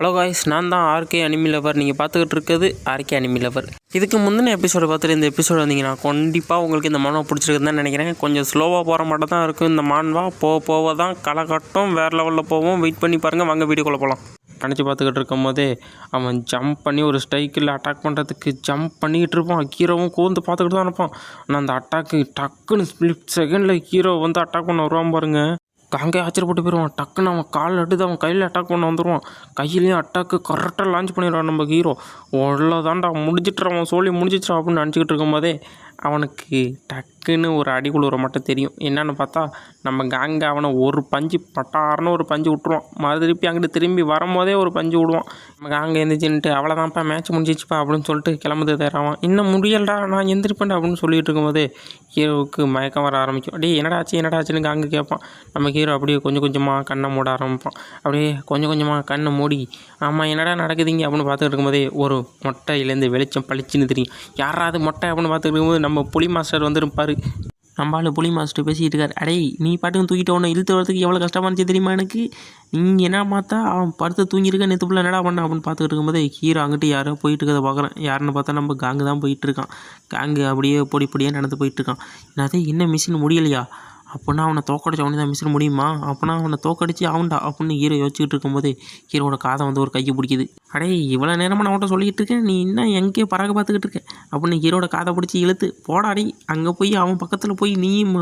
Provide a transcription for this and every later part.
Hello guys நான் தான் RK anime lower நீங்கள் பார்த்துக்கிட்டு இருக்கிறது ஆர்கே அனிமி லவர் இதுக்கு முந்தின எபிசோடு பார்த்துட்டு இந்த எபிசோடு வந்தீங்கன்னா கண்டிப்பாக உங்களுக்கு இந்த மானவா பிடிச்சிருக்குன்னு தான் நினைக்கிறேன். கொஞ்சம் ஸ்லோவாக போகிற மாட்டம் தான் இருக்கும் இந்த மான்வா போக போக தான் களை கட்டும் வேறு லெவலில் போவோம். வெயிட் பண்ணி பாருங்கள் வாங்க வீடியோக்குள்ளே போகலாம் நினச்சி பார்த்துக்கிட்டு இருக்கும் போதே அவன் ஜம்ப் பண்ணி ஒரு ஸ்ட்ரைக்கில் அட்டாக் பண்ணுறதுக்கு ஜம்ப் பண்ணிக்கிட்டு இருப்பான். ஹீரோவும் கூந்து பார்த்துக்கிட்டு தான் இருப்பான். ஆனால் அந்த அட்டாக்கு டக்குன்னு ஸ்பிளிட் செகண்டில் ஹீரோ வந்து அட்டாக் பண்ண வருவான் பாருங்கள் அங்கே ஆச்சரியப்பட்டு போயிடுவான் டக்குன்னு அவன் கால் எடுத்து அவன் கையில் அட்டாக் பண்ண வந்துடுவான் கையிலையும் அட்டாக்கு கரெக்டாக லான்ச் பண்ணிடுவான் நம்ம ஹீரோ உள்ள தான்டா அவன் சோழி முடிச்சிட்டுறான் அப்படின்னு நினச்சிக்கிட்டு இருக்கும்போதே அவனுக்கு டக்குன்னு ஒரு அடி குழுற மட்டும் தெரியும். என்னன்னு பார்த்தா நம்ம கேங்கு அவனை ஒரு பஞ்சு பட்டாருன்னு ஒரு பஞ்சு விட்ருவான் மறுதிருப்பி அங்கிட்டு திரும்பி வரும்போதே ஒரு பஞ்சு விடுவான். நம்ம கேங்கு எந்திரிச்சுன்ட்டு அவ்வளோதான்ப்பா மேட்ச் முடிஞ்சிச்சுப்பா அப்படின்னு சொல்லிட்டு கிளம்புது தரான் இன்னும் முடியலடா நான் எந்திரிப்பேன் அப்படின்னு சொல்லிட்டு இருக்கும்போதே ஹீரோவுக்கு மயக்கம் வர ஆரம்பிக்கும். டேய் என்னடா என்னடாச்சுன்னு என்னடா ஆச்சுன்னு கேட்பான். நம்ம ஹீரோ அப்படியே கொஞ்சம் கொஞ்சமாக கண்ணை மூட ஆரம்பிப்பான். அப்படியே கொஞ்சம் கொஞ்சமாக கண்ணை மூடி ஆமாம் என்னடா நடக்குதுங்க? அப்படின்னு பார்த்துட்டு இருக்கும்போதே ஒரு மொட்டையிலேருந்து வெளிச்சம் பளிச்சுன்னு தெரியும். யாராவது மொட்டை? அப்படின்னு பார்த்துட்டு இருக்கும்போது நம்ம புலி மாஸ்டர் வந்துருப்பாரு. நம்ம புலி மாஸ்டர் பேசிக்கிட்டு இருக்கார். அடே நீ பாட்டுக்கு தூக்கிட்டு உடனே இழுத்து வரதுக்கு எவ்வளோ கஷ்டமா இருந்துச்சு தெரியுமா எனக்கு? நீங்கள் என்ன பார்த்தா அவன் படுத்து தூங்கியிருக்க நேற்று புள்ள என்னடா பண்ண அப்படின்னு பார்த்துக்கிட்டு இருக்கும்போது ஹீரோ அங்கிட்டு யாரோ போயிட்டு இருக்கதை பார்க்குறேன். யாருன்னு பார்த்தா நம்ம காங்கு தான் போயிட்டு இருக்கான். காங்கு அப்படியே பொடி பொடியாக நடந்து போயிட்டு இருக்கான். என்னது என்ன மிஷின் முடியலையா? அப்படின்னா அவனை தோக்கடிச்சு அவனே தான் மிஷின் முடியுமா? அப்படின்னா அவனை தோக்கடிச்சு அவன்டா அப்படின்னு ஹீரோ யோசிச்சுட்டு இருக்கும்போது ஹீரோட காதை வந்து ஒரு கையை பிடிக்குது. அடே இவ்வளோ நேரமாக நான் அவன்கிட்ட சொல்லிக்கிட்டு இருக்கேன். நீ இன்னும் எங்கேயோ பறக்க பார்த்துக்கிட்டு இருக்க? அப்படின்னு ஹீரோட காதை பிடிச்சி இழுத்து போடாடி அங்கே போய் அவன் பக்கத்தில் போய் நீயும்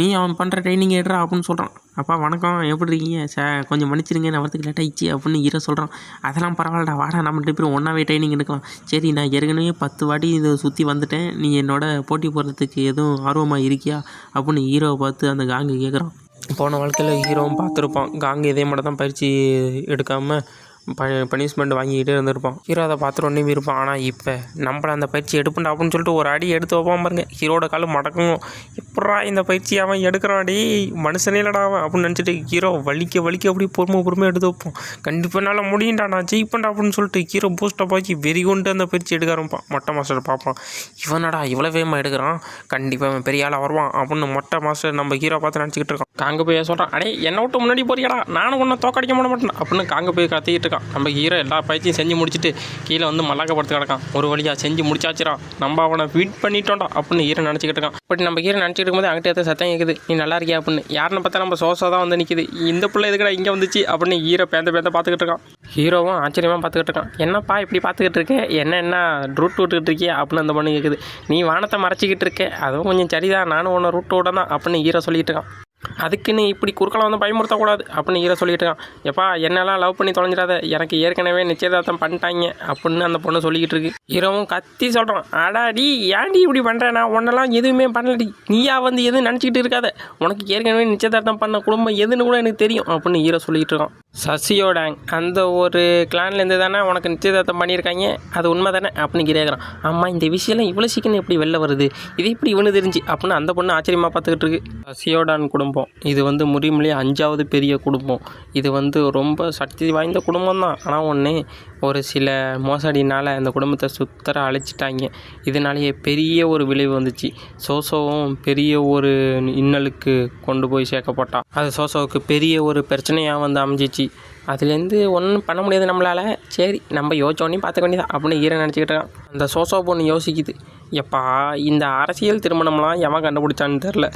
நீ அவன் பண்ணுற ட்ரைனிங் எடுறா அப்படின்னு சொல்கிறான் அப்பா வணக்கம். எப்படி இருக்கீங்க? சார் கொஞ்சம் மன்னிச்சிருங்க நான் வரதுக்கு லேட் ஆயிடுச்சு அப்படின்னு ஹீரோ சொல்கிறான் அதெல்லாம் பரவாயில்லடா வாடா நம்ம ரெண்டு பேரும் ஒன்றாவே ட்ரைனிங் எடுக்கலாம். சரி நான் ஏற்கனவே பத்து வாட்டி இதை சுற்றி வந்துட்டேன். நீ என்னோட போட்டி போடுறதுக்கு எதுவும் ஆர்வமாக இருக்கியா? அப்படின்னு ஹீரோவை பார்த்து அந்த காங்கு கேட்குறான் போன வாழ்க்கையில் ஹீரோவும் பார்த்துருப்பான். காங்கு இதே மட்டும் தான் பயிற்சி எடுக்காமல் ப பனிஷ்மெண்ட் வாங்கிக்கிட்டே இருந்திருப்பான். ஹீரோ அதை பார்த்துட்டு இருப்பான் ஆனால் இப்போ நம்மளை அந்த பயிற்சி எடுப்பண்டா அப்படின்னு சொல்லிட்டு ஒரு அடி எடுத்து வைப்பான் பாருங்க. ஹீரோட காலம் மடக்கும். எப்படா இந்த பயிற்சி அவன் எடுக்கிறான் அடி மனுஷனே இல்லடா அவன் அப்படின்னு நினச்சிட்டு ஹீரோ வலிக்க வலிக்க அப்படியே பொறுமை பொறுமையாக எடுத்து வைப்போம் கண்டிப்பாக என்னால் முடியும்டா நான் ஜெயிப்பண்டா அப்படின்னு சொல்லிட்டு ஹீரோ பூஸ்ட்டை ஆக்கி வெறி கொண்டு அந்த பயிற்சி எடுக்க ஆரம்பிப்பான். மொட்டை மாஸ்டர் பார்ப்பான். இவனடா இவ்வளோ வேகமாக எடுக்கிறான். கண்டிப்பாக அவன் பெரிய ஆளாக வருவான் அப்படின்னு மொட்டை மாஸ்டர் நம்ம ஹீரோ பார்த்து நினச்சிக்கிட்டு இருக்கான். காங்க போய் சொல்கிறான் அடே என்னை விட்டு முன்னாடி போறியாடா? நானும் ஒன்றும் தோக்கடிக்க மாட்டேன் அப்படின்னு காங்க போய் கத்திக்கிட்டு இருக்கான். நம்ம ஹீரோ எல்லா பயிற்சியும் செஞ்சு முடிச்சுட்டு கீழே வந்து மல்லாக்கப்படுத்து கிடக்கான். ஒரு வழியாக செஞ்சு முடிச்சாச்சிரா நம்ம அவனை விட் பண்ணிட்டோம்டா அப்படின்னு ஹீரோ நினச்சிக்கிட்டு இருக்கான். பட் நம்ம ஹீரோ நினச்சிட்டு இருக்கும்போது அங்கிட்ட ஏற்ற சத்தம் கேட்குது நீ நல்லா இருக்கியா? அப்படின்னு. யாருன்னு பார்த்தா நம்ம சோசா தான் வந்து நிற்கிது இந்த பிள்ளை எதுக்கடா இங்கே வந்துச்சு? அப்படின்னு ஹீரோ பேந்த பேந்த பார்த்துக்கிட்டு இருக்கான். ஹீரோவும் ஆச்சரியமாக பார்த்துக்கிட்டு இருக்கான். என்னப்பா இப்படி பார்த்துக்கிட்டு இருக்கேன் என்ன என்ன ரூட் விட்டுக்கிட்டு இருக்கியா? அப்படின்னு அந்த பொண்ணு கேட்குது நீ வானத்தை மறைச்சிக்கிட்டு இருக்க. அதுவும் கொஞ்சம் சரிதான். நானும் உன்னை ரூட் விட தான் அப்படின்னு ஹீரோ சொல்லிட்டு இருக்கான். அதுக்குன்னு இப்படி குறுக்களை வந்து பயமுறுத்தக்கூடாது அப்படின்னு ஹீரோ சொல்லிட்டு இருக்கான். எப்பா என்னெல்லாம் லவ் பண்ணி தொலைஞ்சிடாத? எனக்கு ஏற்கனவே நிச்சயதார்த்தம் பண்ணிட்டாங்க அப்படின்னு அந்த பொண்ணு சொல்லிக்கிட்டு இருக்கு. ஹீரோவும் கத்தி சொல்கிறான் அடாடி ஏன்டி இப்படி பண்ணுறேன் நான் உன்னெல்லாம் எதுவுமே பண்ணலடி. நீயா வந்து எதுவும் நினச்சிக்கிட்டு இருக்காத. உனக்கு ஏற்கனவே நிச்சயதார்த்தம் பண்ண குடும்பம் எதுன்னு கூட எனக்கு தெரியும் அப்படின்னு ஹீரோ சொல்லிகிட்டு இருக்கான். சசியோடாங் அந்த ஒரு கிளான்லேருந்து தானே உனக்கு நிச்சயதார்த்தம் பண்ணியிருக்காங்க? அது உண்மை தானே அப்படின்னு கேட்குறான் ஆமாம் இந்த விஷயம்லாம் இவ்வளோ சீக்கிரம் எப்படி வெளில வருது? இது இப்படி இவனு தெரிஞ்சு? அப்படின்னு அந்த பொண்ணு ஆச்சரியமாக பார்த்துக்கிட்டு இருக்கு. சசியோடான் குடும்பம். இது வந்து முறிமொழி அஞ்சாவது பெரிய குடும்பம். இது வந்து ரொம்ப சக்தி வாய்ந்த குடும்பம் தான் ஆனால் ஒன்று ஒரு சில மோசடினால் அந்த குடும்பத்தை சுத்தர அழைச்சிட்டாங்க. இதனாலேயே பெரிய ஒரு விளைவு வந்துச்சு. சோசோவும் பெரிய ஒரு இன்னலுக்கு கொண்டு போய் சேர்க்கப்பட்டான். அது சோசோவுக்கு பெரிய ஒரு பிரச்சனையாக வந்து அமைஞ்சிச்சு. அதுலேருந்து ஒன்றும் பண்ண முடியாது நம்மளால். சரி நம்ம யோசிச்சோடனே பார்த்துக்க வேண்டியதான் அப்படின்னு ஈரன் நினச்சிக்கிட்டு இருக்கான். அந்த சோசோ பொண்ணு யோசிக்குது. எப்பா இந்த அரசியல் திருமணம்லாம் எவன் கண்டுபிடிச்சான்னு தெரில.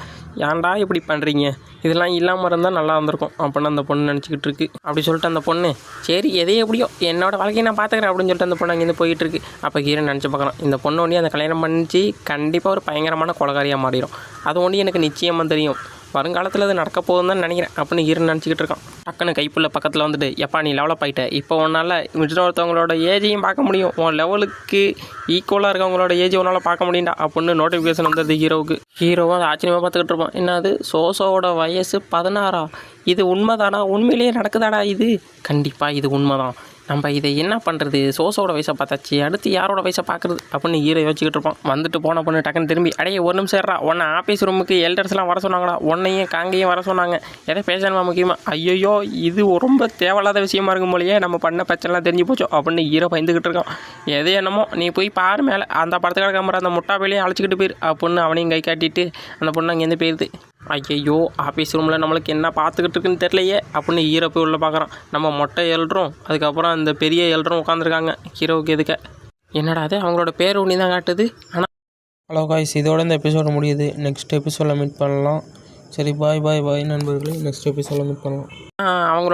ஏன்டா இப்படி பண்ணுறீங்க இதெல்லாம் இல்லாமல் இருந்தால் நல்லா இருந்திருக்கும் அப்படின்னு அந்த பொண்ணு நினச்சிக்கிட்டு இருக்கு. அப்படி சொல்லிட்டு அந்த பொண்ணு சரி எதே எப்படியோ என்னோட வாழ்க்கையை நான் பார்த்துக்கிறேன் அப்படின்னு சொல்லிட்டு அந்த பொண்ணு அங்கேருந்து போயிட்டு இருக்கு. அப்போ ஹீரோ நினச்சி பார்க்குறான் இந்த பொண்ணு ஒண்டி அந்த கல்யாணம் பண்ணிச்சு கண்டிப்பாக ஒரு பயங்கரமான கொலகாரியாக மாறிடும். அது ஒன்றே எனக்கு நிச்சயமாக தெரியும். வருங்காலத்தில் அது நடக்க போகுதுன்னு தான் நினைக்கிறேன் அப்படின்னு ஹீரோ நினச்சிக்கிட்டு இருக்கான். டக்குன்னு கைப்புள்ள பக்கத்தில் வந்துட்டு எப்பா நீ லெவலப் ஆகிட்ட இப்போ உன்னால் இன்னொருத்தவங்களோட ஏஜையும் பார்க்க முடியும். உன் லெவலுக்கு ஈக்குவலாக இருக்கவங்களோட ஏஜ் உன்னால் பார்க்க முடியும்டா அப்படின்னு நோட்டிஃபிகேஷன் வந்தது ஹீரோவுக்கு. ஹீரோவும் அதை ஆச்சரியமாக பார்த்துக்கிட்டு இருப்பான். என்னது சோசோவோட வயசு பதினாறா? இது உண்மைதானா? உண்மையிலேயே நடக்குதாடா இது? கண்டிப்பாக இது உண்மைதான். நம்ம இதை என்ன பண்ணுறது சோசோட வயசை பார்த்தாச்சு. அடுத்து யாரோட வயசை பார்க்குறது? அப்படின்னு ஹீரோ யோசிச்சுக்கிட்டு இருப்பான் வந்துட்டு போன பொண்ணு டக்குன்னு திரும்பி அடையே ஒரு நிமிஷம் ஏறா உன்னை ஆஃபீஸ் ரூமுக்கு எல்டர்ஸ்லாம் வர சொன்னாங்களா உன்னையும் காங்கையும் வர சொன்னாங்க. எதை பேசணுமா முக்கியமாக ஐயோ இது ரொம்ப தேவையில்லாத விஷயமா இருக்கும் போலயே. நம்ம பண்ண பிரச்சனைலாம் தெரிஞ்சு போச்சோ. அப்படின்னு ஹீரோ பயந்துக்கிட்டு இருக்கான். எது என்னமோ நீ போய் பாரு மேலே. அந்த படத்துக்கார கேமரா அந்த முட்டா வேலையை அழைச்சிக்கிட்டு போயிரு. அப்படின்னு அவனையும் கை காட்டிட்டு அந்த பொண்ணு அங்கேருந்து போயிடுது ஐயையோ ஆஃபீஸ் ரூமில் நம்மளுக்கு என்ன பார்த்துக்கிட்டு இருக்குன்னு தெரியலையே அப்படின்னு ஹீரோ போய் உள்ளே பார்க்குறான். நம்ம மொட்டை எழுறோம் அதுக்கப்புறம் அந்த பெரிய எழுறோம் உட்காந்துருக்காங்க ஹீரோவுக்கு எதுக்க? என்னடா அது அவங்களோட பேர் ஒன்றி தான் காட்டுது? ஆனால் ஹலோ காய்ஸ் இதோட இந்த எபிசோடு முடியுது. நெக்ஸ்ட் எபிசோடில் மீட் பண்ணலாம். சரி பாய் பாய் பாய் நண்பர்களே. நெக்ஸ்ட் எபிசோடில் மீட் பண்ணலாம். அவங்களோட